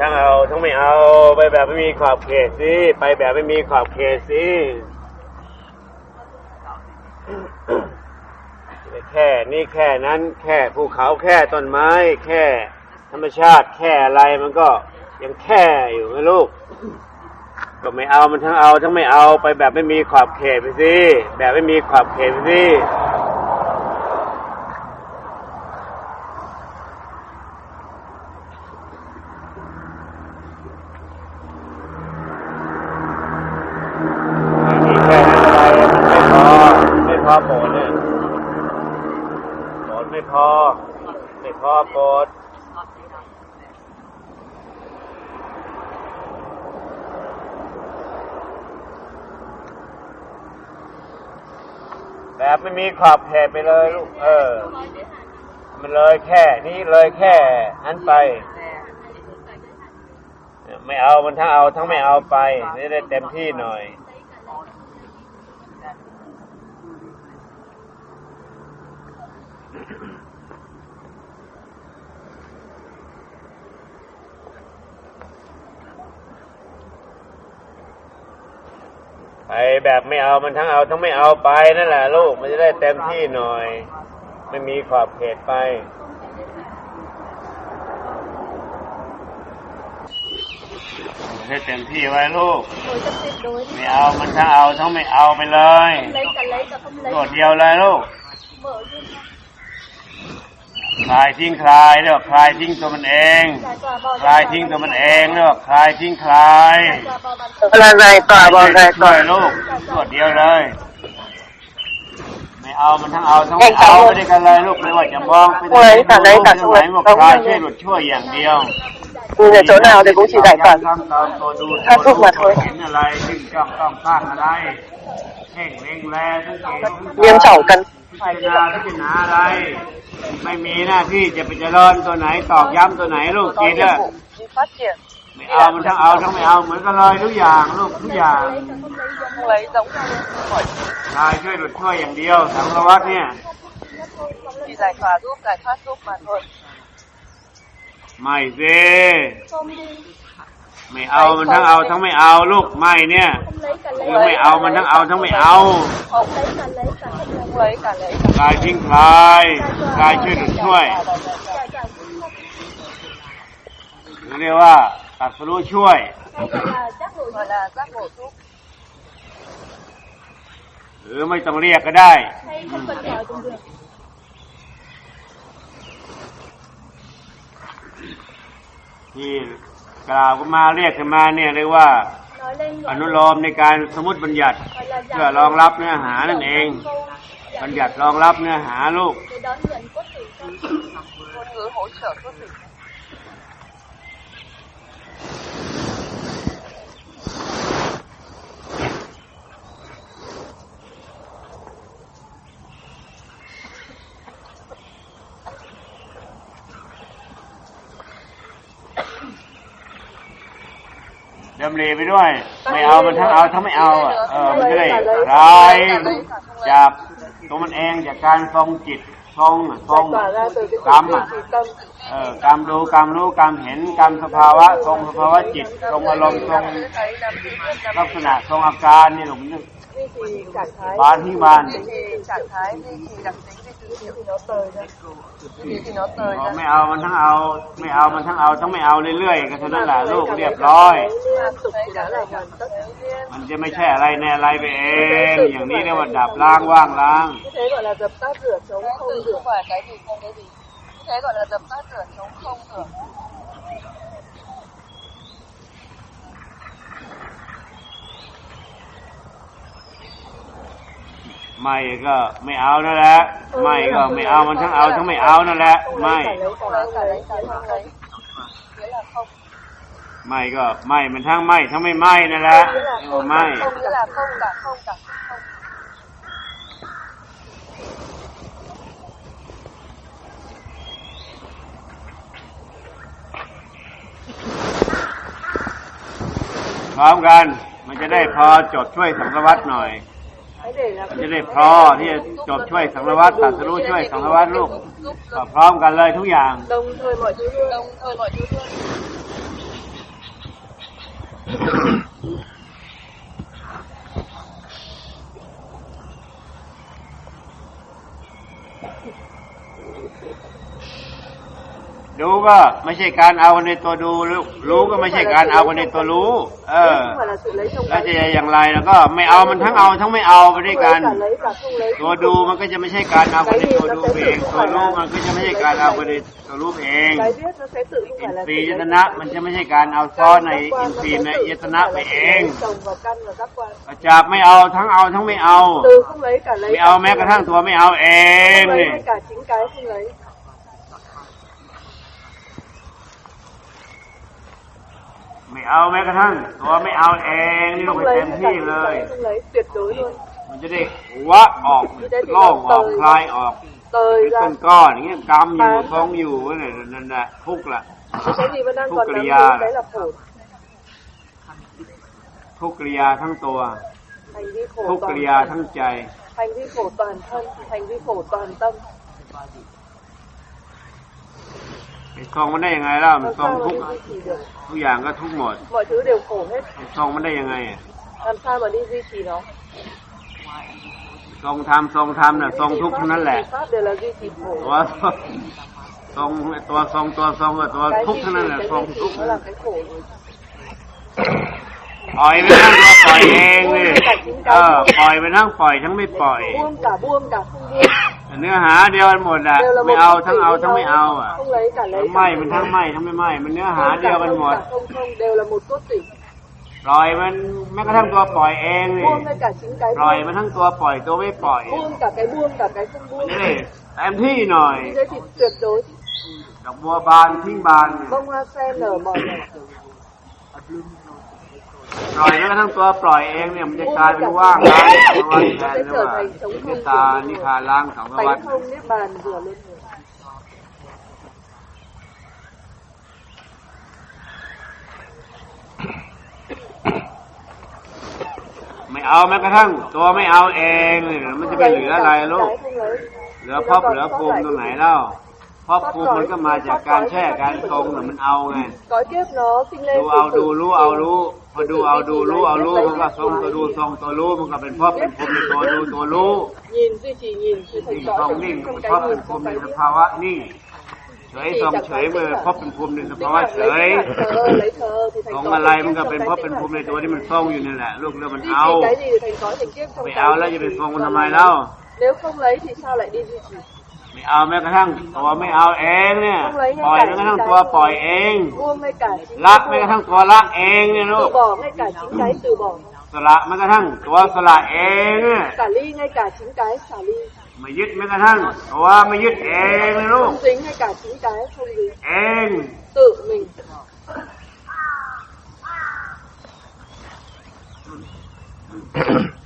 ทั้งเอาทั้งไม่เอาไปแบบไม่มีขอบเขตสิไปแบบไม่มีขอบเขตสิแค่นี่แค่นั้น แค่ภูเขาแค่ต้นไม้ แค่ธรรมชาติแค่อะไรมันก็ยังแค่อยู่นะลูกก็ไม่เอามันทั้งเอาทั้งไม่เอาไปแบบไม่มีขอบเขตไปสิแบบไม่มีขอบเขตไปสิ มีแค่นั้นอะไรไม่พอ ไม่พอโปรดเนี่ยโปรดไม่พอ ไม่พอโปรดแบบไม่มีขอบเขตไปเลยลูกเออ มันเลยแค่นี้เลยแค่นั้นไป ไม่เอามันทั้งเอาทั้งไม่เอาไปนี่ได้เต็มที่หน่อย แบบไม่เอามันทั้งเอาทั้งไม่เอาไปนั่นแหละลูกมันจะได้เต็มที่หน่อย ไม่มีขอบเขตไปให้เต็มที่ไว้ลูก Rồi sắp xếp đối ไม่เอามันทั้งเอาทั้งไม่เอาไปเลย lấy cả lấy cả không lấy โดดเดียวเลยลูก mở luôn คลายทิ้งคลายเรียกว่าคลายทิ้งตัวมันเอง คลายทิ้งตัวมันเองเรียกว่าคลายทิ้งคลาย giải tỏa bò bản thân เวลาไรต่อบอลไรช่ต่อยลูกโดดเดียวเลย ไม่เอามันทั้งเอาทั้งไม่เอาไม่ได้กันเลยลูกไม่ว่าจะมองไปทางไหนไปทางไหนบอกคลายช่วยหลุดช่วยอย่างเดียว nhìn ở chỗ nào thì cũng chỉ giải tỏa ทำตามตัวดูถ้าทุกมาโทษเห็นอะไรซึ่งจ้องต้องข้างอะไรเพ่งเล็งแลสังเกต nghiêm trọng cần พิจา รณาพิจารณาอะไร ไม่มีหน้าที่จะไปเจริญตัวไหนตอกย้ำตัวไหนลูก có กิน nhiệm อะ vụ đi phát triển ไม่เอามันทั้งเอาทั้งไม่เอาเหมือนกันเลยทุกอย่างลูกทุกอย่าง không lấy giống nhau khỏi ชายช่วยหลุดช่วยอย่างเดียวสังสารวัตเนี่ย chỉ giải tỏa giúp giải thoát giúp mà thôi ไม่สิ không đi ไม่เอามันทั้งเอาทั้งไม่เอาลูกไม่เนี่ยคือไม่เอามันทั้งเอาทั้งไม่เอากายทิ้งคลายกายช่วยหนุช่วยเรียกว่าตัดสู้ช่วยหรือไม่ต้องเรียกก็ได้ที่ กล่าวกันมาเรียกกันมาเนี่ยเรียกว่า nói lên อ gọi นุโลมในการสมมติบัญญัติ gọi là เพื่อรองรับเนื้อหานั่นเอง câu บัญญัติรองรับเนื้อหาลูก ดำรีไปด้วย ไม่เอามันทั้งเอาทั้งไม่เอาอะเออมันจะได้คลายจากตัวมันเองจากการทรงจิตทรงอะทรง tỏa ra từ cái กรรม sự อะ trì tâm เออกรรมดูกรรมรู้กรรมเห็นกรรมสภาวะ ทรงสภาวะจิต ทรงอารมณ์ทรง thấy làm cái biết làm ลักษณะทรงอาการนี่หลวงพ่อ duy trì trạng thái บานที่บาน duy trì trạng thái duy trì đặc tính duy trì thì nó tời ra duy trì thì nó tời บอก ra ไม่เอามันทั้งเอา ไม่เอามันทั้งเอาทั้งไม่เอาเรื่อยๆก็เท่านั้นแหละลูกเรียบร้อย liên tục thì đã là hoàn tất มันจะไม่ใช่อะไรในอะไรไปเองอย่างนี้เรียกว่าดับล้างว่างล้าง như thế gọi là dập tắt rửa chống không rửa không phải cái gì không cái gì như thế gọi là dập tắt rửa chống không rửa ไม่ก็ไม่เอานั่นแหละ ไม่ก็ไม่เอามันทั้งเอาทั้งไม่เอานั่นแหละ ไม่ ไม่ก็ไม่มันทั้งไม่ทั้งไม่ไม่นั่นแหละโอ้ไม่พร้อมกันมันจะได้พอจบช่วยสังสารวัตหน่อย จะได้พอที่จะจบช่วยสังวัตรตัดสรู้ช่วยสังวัตรลูกก็พร้อมกันเลยทุกอย่าง đồng thời mọi thứ đồng thời mọi thứ ดูก็ไม่ใช่การเอาในตัวดูรู้รู้ก็ไม่ใช่การเอาในตัวรู้ เออแล้วจะอย่างไรแล้วก็ไม่เอามันทั้งเอาทั้งไม่เอาไปด้วยกัน ตัวดูมันก็จะไม่ใช่การเอาในตัวดูเองตัวรู้มันก็จะไม่ใช่การเอาในตัวรู้เองอินทรีย์ยตนะมันจะไม่ใช่การเอาซ้อนในอินทรีย์ในยตนะไปเอง trồng vào căn và giác quan จากไม่เอาทั้งเอาทั้งไม่เอาไม่เอาแม้กระทั่งตัวไม่เอาเอง không lấy นี่ ngay cả chính cái không lấy ไม่เอาแม้กระทั่งตัวไม่เอาเองนี่ลูก không ไป lấy เต็ม ngay cả ที่ chính เลย cái không lấy tuyệt đối luôn มันจะได้วะออกโล่งออกคลายออก tời เป็น ra ก้อนก้อนๆอย่างเงี้ยกำอยู่ทรงอยู่นั่นน่ะนั่นแหละทุกข์ละ cái gì vẫn đang Thuốc còn cà nắm ri giữ à. đấy là khổ ทุกข์กิริยาทั้งตัว hành vi ทุ khổ กข์กิ toàn ริยา thân ทั้งใจ hành vi khổ toàn thân hành vi khổ toàn tâm ไอ้ทรงมันได้ยังไงล่ะมัน làm ทรง sao ทุก mà ข์ đi duy trì được ทุกอย่างก็ทุกข์หมด mọi thứ đều khổ hết ไอ้ทรงมันได้ยังไงอะ làm sao mà đi duy trì nó ทรงทำทรงทำน่ะทรงทุกข์ทั้งนั้นแหละ pháp đều là duy trì khổ ตัวทรงตัวทรงตัวทรงกับตัว cái ทุก duy ข์ทั้ง trì นั้นแหละ cái ทรง duy ทุก trì ข์ nó là cái khổ rồi ปล่อยไปนั่งตัวปล่อยเองเลยเออปล่อยไปนั่งปล่อยทั้งไม่ปล่อย buông cả buông cả không buông แต่ เนื้อหาเดียวกันหมดแหละ đều là ไม่ một เอา cái ทั้ง gì เอา với ทั้ง nhau. ไม่เอาอะ không lấy cả lấy ทั้ง cả ไม่ không มัน lấy. ทั้งไม่ทั้งไม่ไม่มันเนื้อหา Buông เดียว cả กัน không หมด cả không không đều là một cốt tủy ปล่อยมันแม้กระทั่งตัวปล่อยเองนี่ buông ngay cả chính cái ปล่อย buông มันทั้งตัวปล่อยตัวไม่ปล่อย buông cả cái buông cả cái không มัน buông จะได้เต็มที่หน่อย như thế thì tuyệt đối ดอกบัวบานทิ้งบานเนี่ย ปล่อยแม้กระทั่งตัวปล่อยเองเนี่ยมันจะกลายเป็นว่างล้างสังสารวัฏแทนหรือว่าเมตตานิพพานล้างสังสารวัฏ bánh không niết bàn vừa lên người ไม่เอาแม้กระทั่ง ตัวไม่เอาเองเนี่ยมันจะไปเหลืออะไรลูก không lấy เหลือภพเหลือภูมิตรงไหนเล่าภพภูมิมันก็มาจากการแช่การทรงน่ะมันเอาไง cõi kiếp nó sinh lên ดูเอาดูรู้เอารู้ พอดูเอาดูรู้เอารู้มันก็ทรงตัวดูทรงตัวรู้มันก็เป็นพ่อเป็นภูมิตัวดูตัวรู้ยินซื่อจริยินซื่อทรงนิ่งเป็นพ่อเป็นภูมิในสภาวะนิ่งเฉยทรงเฉยเมื่อพ่อเป็นภูมิในสภาวะเฉยของอะไรมันก็เป็นพ่อเป็นภูมิในตัวที่มันทรงอยู่นี่แหละลูกเรือมันเอาไม่เอาแล้วจะเปทรงมันทำไมเล่า nếu không lấy thì sao lại đi duy trì ไม่เอาแม้กระทั่งตัวไม่เอาเองเนี่ย ปล่อยแม้กระทั่งตัวปล่อยเอง buông ngay cả chính ละ cái แม้กระ buông. ทั่งตัวละเองเนี่ยลู từ ก bỏ ngay cả chính cái từ bỏ สละแม้กระทั่งตัวสละเองเนี่ย xả ly ngay cả chính cái xả ly ไม่ยึดแม้กระทั่งตัวไม่ยึดเองเลยลูก không dính ngay cả chính cái không dính เอง tự mình มั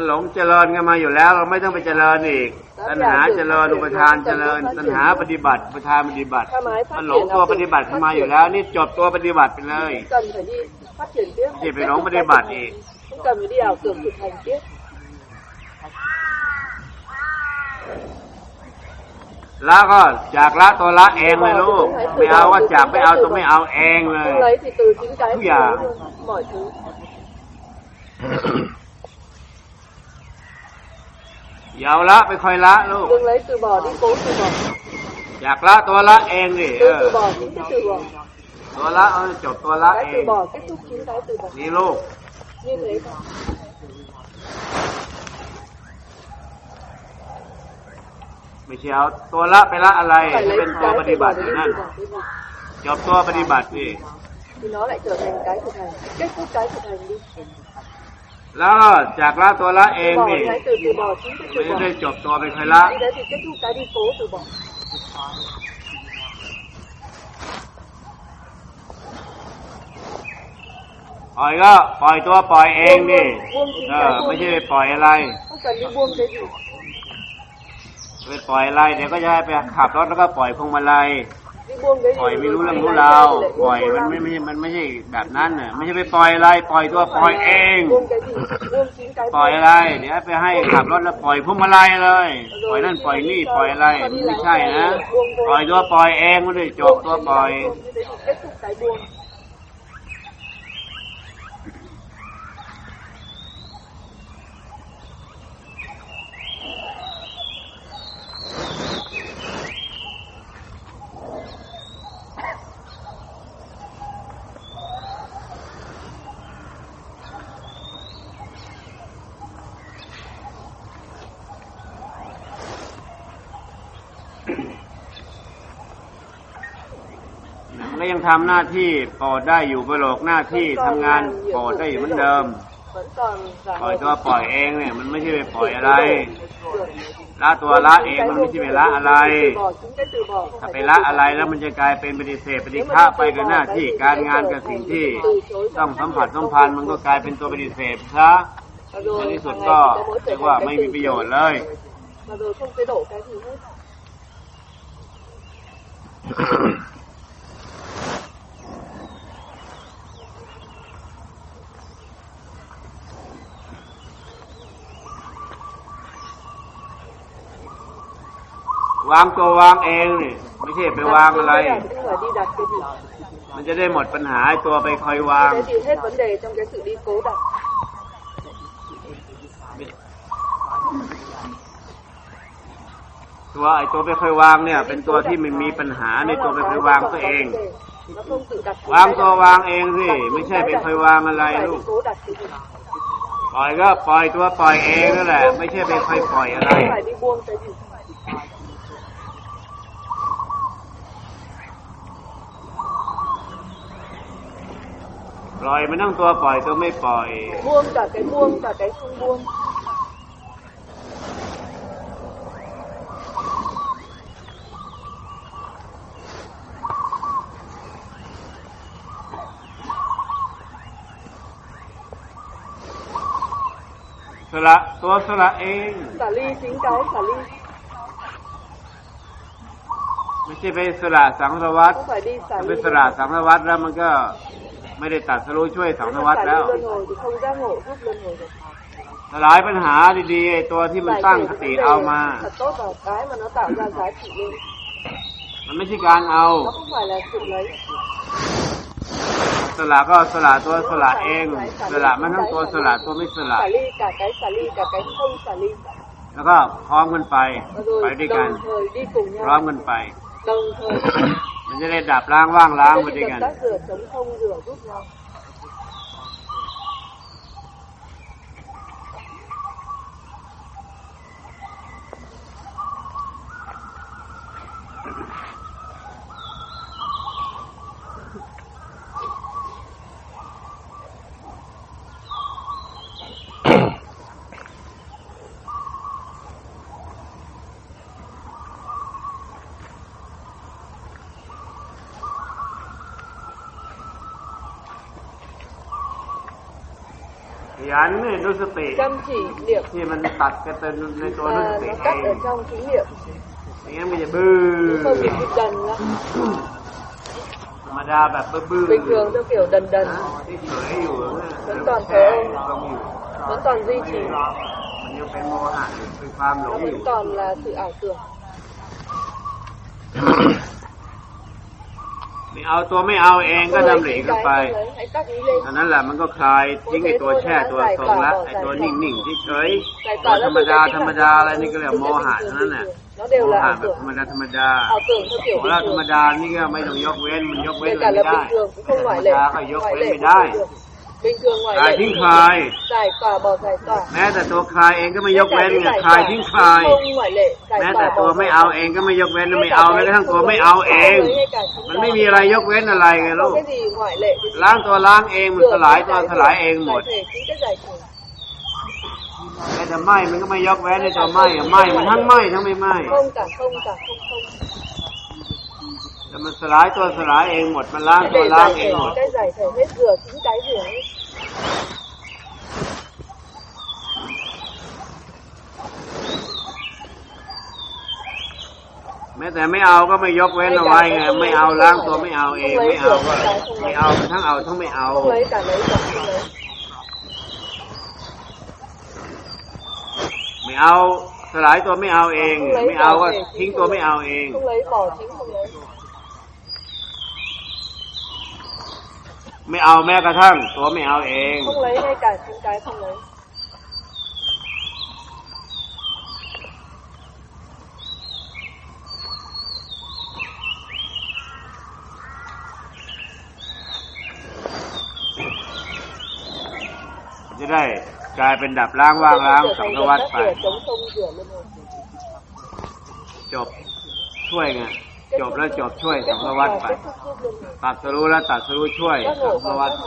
นหลงเจริญกันมาอยู่แล้ว เราไม่ต้องไปเจริญอีกตัณหาเจริญอุปทานเจริญตัณหาปฏิบัติอุปทานปฏิบัติถ้าไม้ phát มันหลง triển ตัว là ปฏิบัติขึ้นมาอยู่แล้ว นี่จบตัวปฏิบัติไปเลย cần phải đi phát triển tiếp อย่าไปหลงปฏิบัติอีก không cần phải đi ảo tưởng thực hành tiếp แล้วก็จากละตัวละเองเลยลูกไม่เอาว่าจากไม่เอาตัวไม่เอาเองเลย không lấy thì từ chính cái Thú không già. lấy luôn mọi thứ อย่าเอาละไปคอยละลูก đừng lấy từ bỏ đi cố từ bỏ อยากละตัวละเองดิเอ từ อ từ bỏ chính cái từ bỏ ตัวละเออจบตัวละเอ cái từ ง bỏ kết thúc chính cái từ bỏ นี่ลูก ไม่ใช่เอาตัวละไปละอะไร phải จะ lấy เป็นตัว cái ป từ ฏิ bỏ บัติ để อยู่ đi นั่น từ bỏ cái gì จบตัวปฏิบัติดิ thì nó lại trở thành cái thực hành kết thúc cái thực hành đi แล้วก็จากละตัวละเอง từ bỏ นี่ cái từ từ bỏ chính cái ไม่ từ bỏ ได้จบตัวไปคอยละ đi đấy thì kết thúc cái đi cố từ bỏ ปล่อยก็ปล่อยตัวปล่อยเองดิเออไม่ใช่ไปปล่อยอะไร không cần đi buông cái gì ไปปล่อยอะไรเดี๋ยวก็จะให้ไปขับรถแล้วก็ปล่อยพวงมาลัย đi buông cái gì ปล่อยไม่รู้ rồi เรื่อง mày รู้ lại ราว lại ปล่อย buông มัน ra. ไม่ไม่ใช่มันไม่ใช่แบบนั้นน่ะไม่ใช่ไปปล่อยอะไรปล่อยตัวปล่อยเอง buông cái gì buông chín cái ปล่อยอะไรเดี๋ยวไปให้ขับรถแล้วปล่อยพวงมาลัยเลย ปล่อยนั่นปล่อยนี่ปล่อยอะไรมันไม่ใช่นะปล่อยตัวปล่อยเองไม่ได้จบตัวปล่อย ยังทำหน้าที่โปรดได้อยู่บโลกหน้าที่ทำงานโปรดได้อยู่เหมือนเดิม vẫn còn ปล่อยตัวปล่อยเองเนี่ย มันไม่ใช่ไปปล่อยอะไร Được. ละตัวละเองมันไม่ใช่ไปละอะไร Từ bỏ chính cái từ bỏ không ถ้า phải ไป từ ละ bỏ. อะไรแล้วมันจะกลายเป็นปฏิเสธปฏิฆะไปกับหน้าที่การงานกับสิ่งที่ ต้องสัมผัสสัมพันธ์มันก็กลายเป็นตัวปฏิเสธซะ Và rồi ในที่สุด hàng ก็ ngày chỉ có mỗi เรีย trở กว่า thành ไม่ cái มี từ ประโยชน์เลย Và rồi không cái đổ cái gì hết วางตัววางเองนี่ไม่ใช่ไปวางอะไร มันจะได้หมดปัญหาตัวไปคอยวาง ตัวไอ้ตัวไปคอยวางเนี่ย เป็นตัวที่มันมีปัญหาในตัวไปคอยวางตัวเอง วางตัววางเองสิไม่ใช่ไปคอยวางอะไรลูกปล่อยก็ปล่อยตัวปล่อยเองนั่นแหละ ไม่ใช่ไปคอยปล่อยอะไร Không phải đi buông cái gì ป ล่อยมันทั้งตัวปล่อยตัวไม่ปล่อย Buông cả cái buông cả cái không buông สละตัวสละเอง Xả ly chính cái xả ly ไม่ใช่ไปสละสังสารวัตร Không phải đi xả ถ้าไป ly สละสังสารวัตรแล้วมันก็ ไม่ได้ตัดสรู้ช่วยสังสาร Nếu วั mà ตร xả แล้ว ly luân hồi thì không giác ngộ giúp luân hồi được สลายปัญหาดีๆไอ้ตัวที่มัน Giải ตั้ง quyết ส vấn ติ đề เอามา thật tốt vào cái mà nó tạo ra giá trị lên มันไม่ใช่การเอา Nó không phải là sự lấy สละก็สละตัวสละเอง สละมันทั้งตัวสละตัวไม่สละ Xả ly cả cái xả ly cả cái không xả ly แล้วก็พร้อมกันไป Và ไป rồi ด้วยกัน đồng thời đi cùng พร้อม nhau กันไป Đồng thời มันจะได้ดับล้างว่างล้างไปด้วยกัน ถ้าเกิดสมพงษ์อยู่รูปเรา ที่มันตัดกันเป็นในตัวดูส và ติ nó เอ cắt ง ở trong chính niệm ไม่งั้นมันจะบื้อ Không bị bị đần lắm ธรรมดาแบบบื้อ Bình thường theo kiểu đần đần ที่เฉยอยู่นะ vẫn còn แค่ thờ ตรงอยู่ Vẫn còn duy trì มันยังเป็นโมหะอยู่เป็นความหล Nó งอยู่ vẫn còn là sự ảo tưởng ไม่ เอาตัวไม่เอาเองก็ Không ดำ lấy ริ chính เข้า cái ไป không lấy Hãy tác ý lên อันนั้นแหละมันก็คลายทิ้งไอ้ตัวแช่ตัวทรงละไอ้ตัวนิ่งๆเฉยๆ Giải ตัว tỏa ธร ra รม từ ดา cái ธร chính รม là ดา không อะไร lấy นี่ก็เรียก những โม cái หะ bình ทั้ง thường นั้นน่ะ Nó đều โม là หะ ảo แบบ tưởng ธรรมดาธรรมดา ảo tưởng theo kiểu โมหะ bình ธรรม thường ดานี่ก็ไม่ต้องยกเว้นมันยกเว้น Kể อะไร cả ไม่ là ได้ bình thường cũng không ธรรม ngoại lệ ดาก็ยก ngoại เว้น lệ ไม่ cũng ได้ không được bình thường คลาย ngoại ทิ้ง lệ คลาย giải tỏa bỏ giải tỏa แม้แต่ตัวคลายเองก็ไม่ยก Ngay เว้น cả ไง cái คลาย giải ทิ้ง tỏa คลาย không ngoại lệ giải แม้แต่ tỏa ตัว bỏ ไม่ giải เอา tỏa. เองก็ไม่ยกเว้น Ngay ไม่ cả เอา cái แม้กระทั่ง không ตัว ngoại ไม่ lệ เอา không เอง lấy ngay cả chính มัน ta. ไม่มีอะไรยกเว้นอะไรไงลู không ก cái gì ngoại lệ cái gì ล้างตัวล้างเองมัน Rửa สลาย chính ตัว cái สลายเองหมด giải thể chính cái giải thể แม้แต่ไหม้มันก็ไม่ยกเว้นในตัวไหม้อะไหม้มันทั้งไหม้ทั้งไม่ไหม้ không cả không cả không không แต่มันสลายตัวสลายเองหมด มันล้างตัว để ล้าง giải เอ thể งหมด cái giải thể hết rửa chính cái rửa hết มม้แต่ไม่เอาก็ไม่ยกเว้นเอาไว้ไงไม่เอาล้างตัวไม่เอาเองไม่เอาก็ไม่เอาทั้งเอาทั้งไม่เอาไม่เอาสลายตัวไม่เอาเอง ไม่เอาก็ทิ้งตัวไม่เอาเอง không lấy bỏ chính không lấy ไม่เอาแม้กระทั่ง ตัวไม่เอาเอง không lấy ngay cả chính cái không lấy จะได้กลายเป็นดับล้างว่างล้าง trở สัง thành ส dập วัส tắt ไป lửa chống không rửa luôn rồi จบช่วยไง จบแล้วจบช่วยสังสวัตไปตัดสรู้แล้วตัดสรู้ช่วยสังส và วัตไป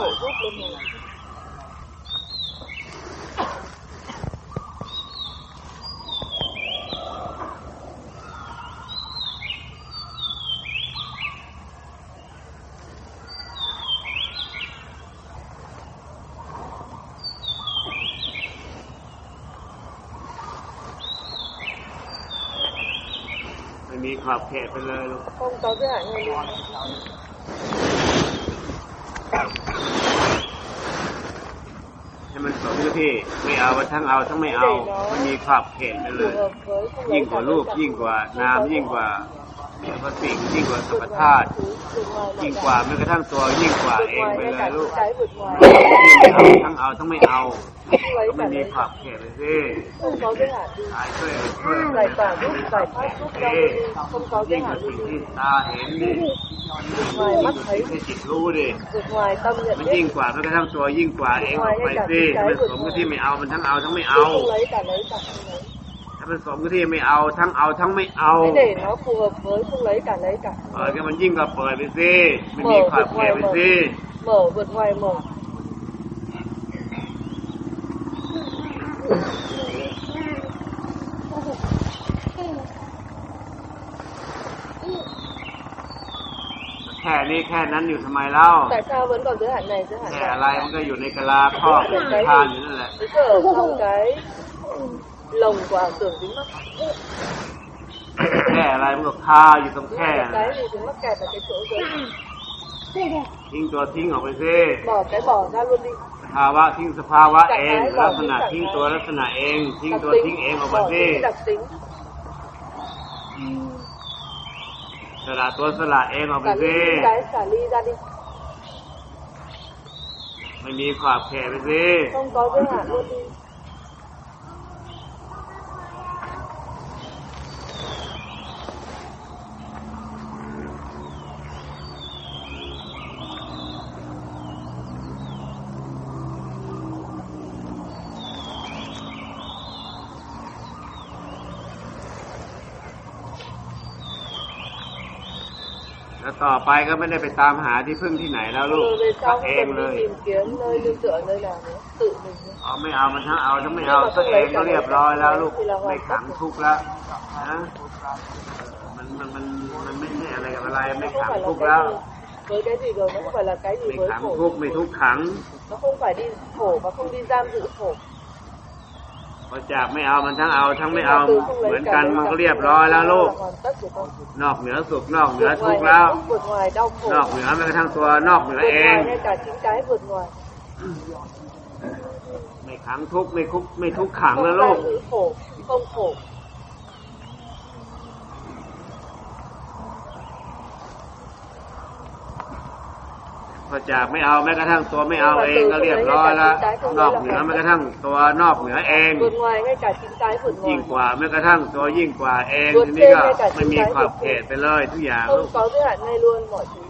ngộ giúp luôn rồi ไม่มีขอบเขตไปเลยลูก không có giới hạn ngay luôn ให้มันสมกับที่ไม่เอาทั้งเอาทั้งไม่เอาไม่มีขอบเขตไปเล phù ย hợp với không ยิ่ง lấy กว่า cả รู lấy ป cả ยิ่งกว่า không นาม lấy ยิ่งกว่า เรียกว่าสิ่งยิ่งกว่าธรมชาติยิ่งกว่าแม้กระทั่งตัวยิ่งกว่าเองไปเลยลูกทั้งเอาทั้งไม่เอาก็ไม่มีขอบเขตเลยสิหายช่วยช่วยใส่ปากลูกใส่ผ้าลูกเราดียิ่งกว่าสิ่งที่ตาเห็นดิมันสิ่งที่จิตรู้ดิมันยิ่งกว่าแม้กระทั่งตัวยิ่งกว่าเองออกไปสิมันสมกับที่ไม่เอามันทั้งเอาทั้งไม่เอา không lấy cả lấy cả không lấy ถ้ามันสมกับที่ไม่เอาทั้งเอาทั้งไม่เอา Thế để nó phù hợp với không lấy cả lấy cả เปิดก็มันยิ่งกว่าเปิดไปสิไม่มีขอบเขตไปสิ mở vượt ngoài mở แค่นี้แค่นั้นอยู่ทำไมเล่า tại sao vẫn còn giới hạn này giới hạn แค่อะไร này มันก็อยู่ในกะลาครอบทานอยู่นั่นแหละ cứ ở trong cái lồng của ảo tưởng dính mắc แค่อะไรมันก็คาอยู่ตรงแค่ cái gì dính mắc kẹt ở cái chỗ giới ทิ้งตัวทิ้งออกไปสิ bỏ cái bỏ ra luôn đi สภาวะทิ้งสภาวะเองลักษณะทิ้งตัวลักษณะเอง ทิ้ง đặc ตัวทิ้ง tính เองออกมา bỏ สิ những cái đặc tính สละตัวสละเองออกไป xả สิ ly những cái xả ly ra đi ไม่มีขอบเขตไปสิ không có giới hạn luôn đi แล้วต่อไปก็ไม่ได้ไปตามหาที่พึ่งที่ไหนแล้วลูก rồi về ก็ sau เอ không ง cần เลย đi tìm kiếm nơi nương tựa nơi nào nữa tự mình nữa. เอาไม่เอามันทั้งเอาทั้งไม่เอาตัวเองก็เรียบร้อยแล้วลูกไม่ขังทุกข์แล้วนะมันมันมันมันไม่ใช่อะไรกับอะไรไม่ nó ขั không ง phải là ทุกข์ cái แล้ว gì với cái gì rồi nó không phải là cái gì ไม่ với ขัง khổ ทุกข์ไม่ทุกข์ขัง nó không phải đi khổ và không đi giam giữ khổ บริจากไม่เอามันทั้งเอาทั้งไม่เอาเหมือนกันมันก็เรียบร้อยแล้วลูก นอกเหนือสุขนอกเหนือทุกข์แล้ว นอกเหนือแม้กระทั่งตัวนอกเหนือเองไม่ขังทุกข์ไม่คุกไม่ทุกขังแล้วลูกโง่โง่ giam giữ khổ không khổ พอจากไม่เอาแม้กระทั่งตัวไม่เอาเองก็เรียบร้อยแล้วนอกเหนือแม้กระทั่งตัวนอกเหนือเอง vượt ngoài ngay cả chính cái vượt ยิ่ง ngoài กว่าแม้กระทั่งตัวยิ่งกว่าเอง vượt ทีนี้ก็ trên ngay cả ไม่ chính มี cái ขอบ vượt เขต trên ไปเลยทุกอย่างลู không ก có giới hạn ngay luôn mọi thứ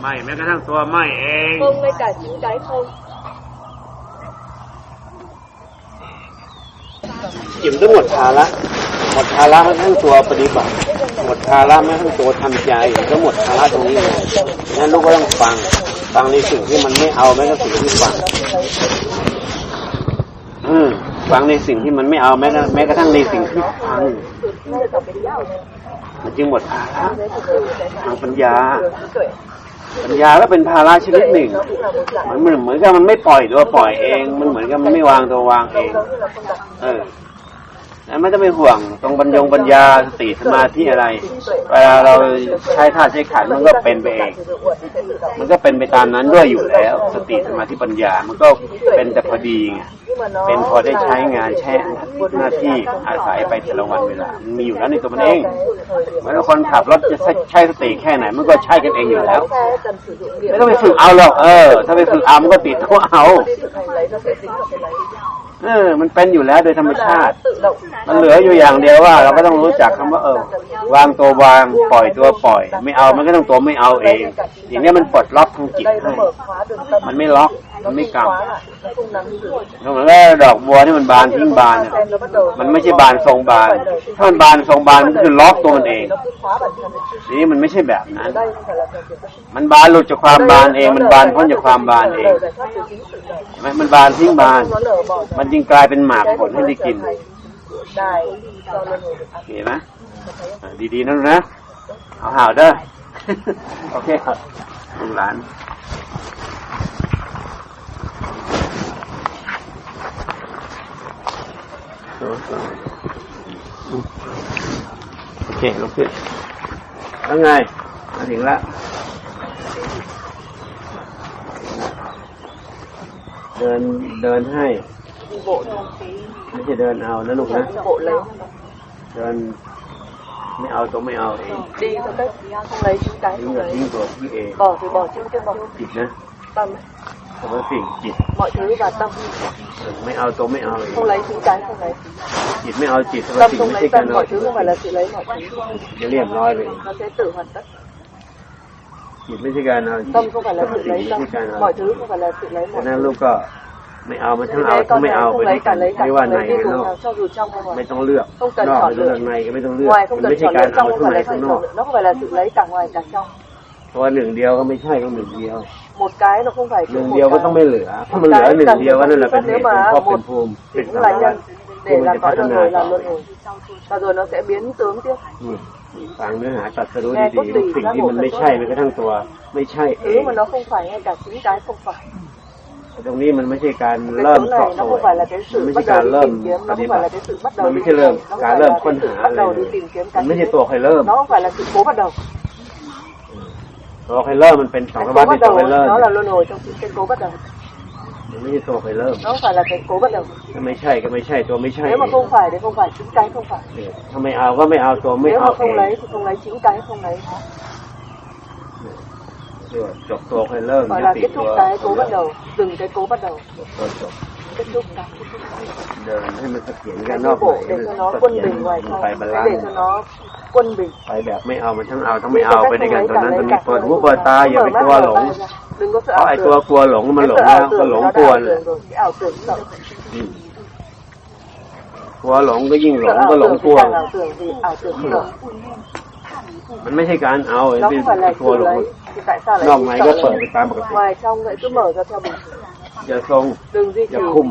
ไม่แม้กระทั่งตัวไม่เอง không ngay cả chính cái không จิ๋มต้องหมดภาระหมดภาระแม้กระทั่งตัวปฏิบัติ หมดภาระแม้กระทั่งตัวทำใจก็หมดภาระตรงนี้เลยงั้นลูกก็ต้องฟัง ฟังในสิ่งที่มันไม่เอาแม้กระทั่งสิ่งที่ฟัง อืมฟังในสิ่งที่มันไม่เอาแม้แม้กระทั่งในสิ่งที่ฟังมันจึงหมดภาระทางปัญญา ปัญญาก็เป็นภาระชนิดหนึ่งมันเหมือนเหมือนกับมันไม่ปล่อยตัวปล่อยเอง มันเหมือนกับมันไม่วางตัววางเอง เออ แล้วไม่ต้องไปห่วงตรงปัญญงปัญญาสติสมาธิอะไร เวลาเราใช้ท่าตุใช้ขันมันก็เป็นไปเอง มันก็เป็นไปตามนั้นด้วยอยู่แล้ว สติสมาธิปัญญา มันก็เป็นแต่พอดีไงเป็นพอได้ใช้งานใช้หน้าที่อาศัยไปแต่ละวันเวลา มันมีอยู่แล้วในตัวมันเองเหมือนคนขับรถจะใช้สติแค่ไหน มันก็ใช้กันเองอยู่แล้ว ไม่ต้องไปฝึกเอาหรอกเออ ถ้าไปฝึกเอามันก็ติดก็เอา lấy nó sẽ tính vào cái lấy เออ มันเป็นอยู่แล้วโดยธรรมชาติ มันเหลืออยู่อย่างเดียวว่า เราก็ต้องรู้จักคำว่าเออ วางตัววางปล่อยตัวปล่อย ไม่เอามันก็ต้องตัวไม่เอาเอง อย่างนี้มันปลดล็อกทางจิต đây ให้ nó mở khóa đường tâm มันไม่ล็อก nó มันไม่ không กำ khóa lại nó không nắm giữ เหมือนกับดอกบัวที่มันบานทิ้งบานอะ xem nó bắt đầu มันไม่ใช่บานทรงบาน ถ้ามันบานทรงบานมันก็คือล็อกตัวมันเอง nó cứ khóa bản thân นี่มันไม่ใช่แบบนั้น ở đây không phải là thời điểm มันบานหลุดจากความบานเอง มันบานพ้นจากความบานเอง giải thoát từ chính sự này เห็นไหมมันบานทิ้งบาน nó nở bỏ มันจึงกลายเป็นหมากผลให้ได้กิน đài cho luân hồi được ăn เห็นไหมอะดีๆนะลูกนะเอาห่าวเด้อโอเคครับลูกหลานโอเคลุกขึ้นแล้วไงมาถึงแล้วเดินเดินให้ đi bộ thôi ไม่ใช่เดินเอานะลูกนะ đi bộ lấy เดินไม่เอาตัวไม่เอาเอง đi theo cách không lấy chính cái ทิ้ง không กับ lấy ทิ้งตัวพี่เอง bỏ thì bỏ chính cái bỏ จิตนะ tâm คำว่าสิ่งจิต mọi thứ và tâm ไม่เอาตัวไม่เอาเอง không lấy chính cái không lấy จิตไม่เอาจิตคำว่า tâm สิ่ง không ไม่ lấy ใช่การ tâm เอา mọi thứ không phải là sự lấy mọi thứ จะเรียบร้อยเลย nó sẽ tự hoàn tất จิตไม่ใช่การเอาจิต tâm không phải là sự สิ่ง lấy ไม่ tâm ใช่การเอา mọi thứ không phải là sự lấy ฉะ mọi นั้น thứ ลูกก็ ไม่เอามันทั้ง Vì เอา thế ทั้ง con ไม่ này เอา không ไปด้ว lấy ยกัน cả lấy cả ไม่ว่า không ใน lấy ห đi รือน cùng อก nào cho dù trong hay ไม่ ngoài ต้องเลือก không cần นอก chọn หรือ lựa ข้างในก็ไม่ต้องเลือก ngoài không มัน cần ไม่ใช่ chọn การ lựa เอา trong không ทั้ง phải ใน là ข้าง sự นอก chọn lựa nó không phải là sự lấy cả ngoài cả trong ตัวหนึ่งเดียวก็ไม่ใช่ก็หนึ่งเดียว một cái nó không phải หนึ่ง một เดียวก็ cái. ต้องไม่เหลือถ้ามันเหลือหนึ่งเดียวก็นั่นแหละเป็นเหตุเป็นข้อเป็นภูมิเป็น chính สา là ระ nhân ที่ để มัน là จะพั cõi ฒ luân นา hồi ต่อ là luân hồi và rồi nó sẽ biến tướng tiếp อืมฟังเนื้อหาตัดสรู้ดีๆสิ่งที่มันไม่ใช่แม้กระทั่งตัว ไม่ใช่เอ thứ ง mà nó không phải ngay cả chính cái không phải ต รงนี้มันไม่ใช่การ cái เริ่ม chỗ เสาะ này แส nó ว không ง phải là cái มัน sự ไม่ bắt ใช่การ đầu เริ่ม đi tìm kiếm ป nó ฏิ không บั phải ติ là cái sự bắt มัน đầu ไม่ đi ใช่ tìm เริ่ม nó không การ phải เริ่ม là ค้น cái หา sự อะไร bắt đầu เล đi ย tìm kiếm มัน cái ไม่ใช่ thứ ตัวใครเริ่ม nó không phải là sự cố bắt đầu ตัวใครเริ่มมันเป็นสัง cái สารวั cố ตที่ bắt ตัว đầu ใครเริ่ม nó là luân hồi trong cái cố bắt đầu มันไม่ใช่ตัวใครเริ่ม nó không phải là cái cố bắt đầu ถ้าไม่ใช่ก็ไม่ใช่ตัวไม่ใช่ nếu mà không phải thì không phải chính cái không phải ถ้าไม่เอาก็ไม่เอาตัวไม่ nếu เอา mà เอ không ง lấy thì không lấy chính cái không lấy เรียกว่าจบตัวใครเริ่ม gọi ยุ là ติ kết ตั thúc ว cái cố bắt đầu dừng cái cố bắt đầu ตัวจบ kết thúc cái เดินให้มันเสถียรกั cái นนอก đi ใน bộ ให้ để มัน cho nó เส quân ถียร bình ngoài มัน trong ไปบาลาน để ซ์ cho nó quân bình ไปแบบไม่เอามันทั้งเอาทั้งไม่เอาไปด้วยกันตอนนั้นตอนนี้เปิดหูเปิดตาอย่าไปกลัวหลง đừng có sợ เพราะ ảo ไอ้ตัว tưởng กลัวหลงมันหลง cái แล้ sợ ว ảo ก็ tưởng หลง nó กลัว đã ảo เลย tưởng rồi cái ảo tưởng sợ อืมกลัวหลงก็ยิ่งหลง sợ ก็ ảo หลง tưởng กลัว thì càng ảo tưởng thì ảo tưởng sợ มันไม่ใช่การเอาไอ้ nó ที่ không phải là กลัว sự หลง lấy thì tại sao นอก lại ใน đi ก็ sợ เปิด lấy ไปตามปกติ ngoài trong vậy cứ mở ra theo bình thường อย่าทรง đừng di อย่า chuyển คุม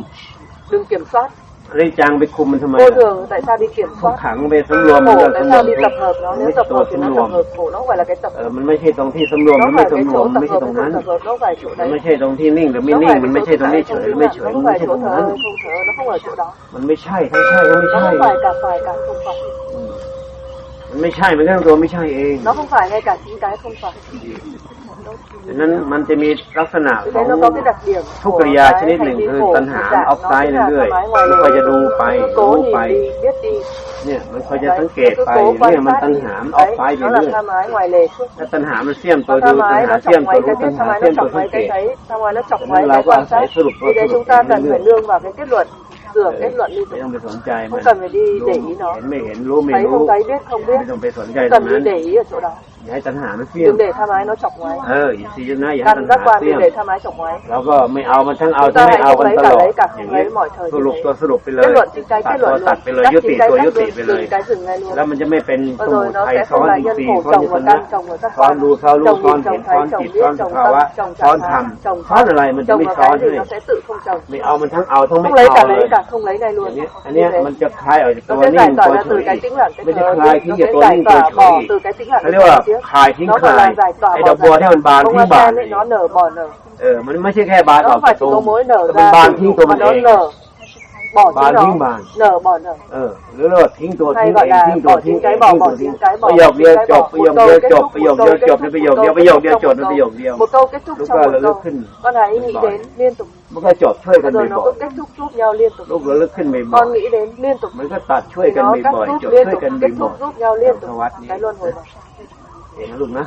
đừng kiểm soát เรียกจางไปคุมมันทำไม vô อะ thường tại sao đi kiểm เขา soát ขังไปสำรวมมัน khổ ก็ tại สำรว sao ม đi tập hợp nó ไม่ nếu ใช่ tập ตัว hợp thì สำ nó รวม tập hợp khổ nó không phải là cái tập เออ hợp มันไม่ใช่ตรงที่สำรวม nó มันไม่ phải สำ cái รวม chỗ มัน tập ไม่ใช่ hợp ตรง hay นั้น không tập hợp nó không phải chỗ มัน đấy ไม่ใช่ตรงที่นิ่งหรือไม่ nó นิ่ง phải มัน cái ไม่ chỗ ใช่ตรงที่ thở เฉ hay ยห không รือไม่ thở เฉย nó มัน không ไม่ phải ใช่ต chỗ รง thở นั้น hay không thở nó không ở chỗ đó มันไม่ใช่ทั้งใช่ทั้งไม่ nó ใช่ không phải cả phải cả không phải อืม มันไม่ใช่มันก็ตัวไม่ใช่เอง nó không phải ngay cả chính cái không phải ดังนั้นมันจะมีลักษณะ Thế ของ nên nó có cái đặc điểm ทุก của กิริยา cái ชนิดหนึ่ง hành vi คือ khổ ตัณหา thực dạng. ออฟไซ Nó ด์ chính là เรื่อย thoải ๆ mái มัน ngoài คอยจะ lề. ดูไป Cứ cố รู้ nhìn ไป đi, biết đi. เนี่ยมันคอยจะ Đấy, สังเกต cứ ไป cố เนี่ย quan มัน sát ตัณ đi. หามันออฟ Đấy, ไซด์ไป nó là เรื่อย tha mái ngoài lề suốt. ถ้าตัณหามันเสี่ยมตัว Nó ดู tha ตัณ mái หา nó เสี่ยม chọc ตัว máy รู้ cái ตัณ biết หา tha mái เสี่ย nó มตัว chọc สัง máy เก cái ต thấy tha mái nó chọc Cho máy nên cái là quan có sát phải sửa vì thế sửa chúng ta sửa cần sửa phải sửa. nương vào cái kết luận dựa kết luận đi ไม่ต้องไปสนใจมัน không cần phải đi để ý nó เห็นไม่เห็นรู้ไม่ thấy รู้ không thấy biết không biết ไม่ต้องไปสนใจ không ตรง cần นั้น đi để ý ở chỗ đó อย่าให้ตัณหามันเสี่ยม đừng để tha mái nó chọc máy เอออย่าซีนะอย่าให้ตัณ cần giác หา quan เสี่ đi ยม để tha mái chọc máy แล้วก็ไม่เอามันทั้งเอา chúng ทั้ง ta ไม่ hãy เอา không กัน lấy ต cả ลอด lấy cả อย่า không งนี้ lấy mọi thời สรุป thế ตัว này. สรุปไปเลย kết luận chính cái ตัด kết ตัว luận ตัด luôn ไปเลย Cắt ยุติ chính cái ตัว cắt ยุติ luôn ไปเลย dừng cái dừng ngay luôn แล้วมันจะไม่เป็นส Và มุ rồi nó ทัย sẽ ซ้อ không น là อิน nhân ทรีย์ khổ ซ้อน chồng ยุ và ตนะ căn chồng và các ซ้อน con ดูซ้อนรู้ chồng ซ้อน nhìn เห็น chồng ซ้อน thấy จิต chồng ซ้อน biết ส chồng ภาวะ tâm chồng ซ้อน trả ธรรม thà chồng ซ้อนอะไรมันจะ chồng ไม่ và ซ้อน cái thì ให้ nó sẽ tự không chồng ไม่เอามันทั้งเอาทั้งไม่ không lấy เอา cả เลย lấy cả không lấy này อ luôn ย่างนี้อัน như เนี้ย thế มันจะคลายออกจาก nó ตัว sẽ นิ่ giải ง tỏa ตัว ra เฉ từ ย cái tĩnh lặng cái ไม่ thờ ใช่คลาย nó ที่ sẽ จะตัว giải นิ่งตัว tỏa เฉ bỏ ย từ cái tĩnh lặng เขา cái เรียกว่า thờ chứ คายทิ้ง nó คา phải ย là giải tỏa ไอ้ bỏ ดอกบัว giải ที่มันบาน bông ทิ้ง hoa บาน sen ấy nó nở bỏ nở เออ มันไม่ใช่แค่บานอ nó อก không จา phải ก chỉ ตูม có mỗi nở มัน ra บานทิ้งตัว mà มัน nó เอง nở bỏ Bàn chính ทิ้ง nó บาน nở bỏ nở เออหรือเราทิ้งตัวทิ้ง hay เอ gọi ง là ทิ้งตัว bỏ ทิ้ง chính เอง cái bỏ ทิ้ง bỏ ตัวทิ้ง chính cái ป bỏ ระโยค chính เดียว cái จบ bỏ ประโย một คเดียว câu จ kết บ thúc ประโยค một เดียว câu จ kết บใน thúc ประโยค một เดียว câu ประโยค kết เดียว thúc จบใน một ประโยคเดียว câu một câu kết thúc ลูก trong ก็ một ระลึก câu ขึ้น con hãy nghĩ đến liên tục มันก็จบช่วยกัน rồi nó บ่อ cứ ย kết thúc giúp nhau liên tục ๆลูกระลึกขึ้นบ่อย con nghĩ đến liên tục ๆมันก็ตัดช่วย thì กัน nó บ่อย cắt ๆ rút จบ liên ช่วย tục กัน kết บ่อ thúc ย giúp nhau liên tục ทวัดนี้ เองนะลุงนะ